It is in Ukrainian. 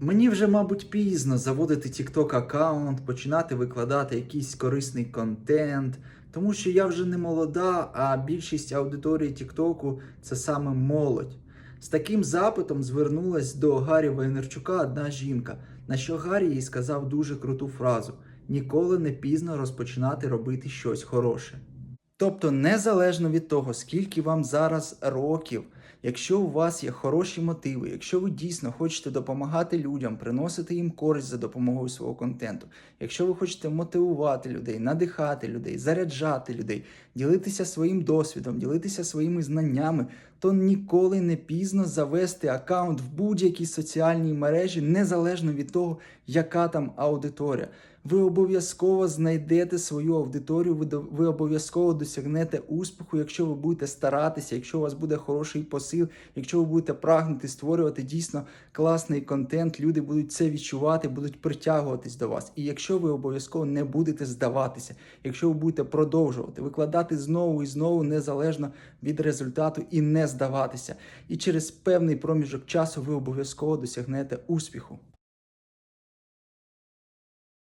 Мені вже, мабуть, пізно заводити TikTok аккаунт, починати викладати якийсь корисний контент, тому що я вже не молода, а більшість аудиторії TikTok – це саме молодь. З таким запитом звернулась до Гаррі Вайнерчука одна жінка, на що Гаррі їй сказав дуже круту фразу: ніколи не пізно розпочинати робити щось хороше. Тобто, незалежно від того, скільки вам зараз років, якщо у вас є хороші мотиви, якщо ви дійсно хочете допомагати людям, приносити їм користь за допомогою свого контенту, якщо ви хочете мотивувати людей, надихати людей, заряджати людей, ділитися своїм досвідом, ділитися своїми знаннями, то ніколи не пізно завести аккаунт в будь-якій соціальній мережі, незалежно від того, яка там аудиторія. Ви обов'язково знайдете свою аудиторію, ви, обов'язково досягнете успіху, якщо ви будете старатися, якщо у вас буде хороший посил, якщо ви будете прагнути створювати дійсно класний контент, люди будуть це відчувати, будуть притягуватись до вас. І якщо ви обов'язково не будете здаватися, якщо ви будете продовжувати викладати знову і знову незалежно від результату і не здаватися. І через певний проміжок часу ви обов'язково досягнете успіху.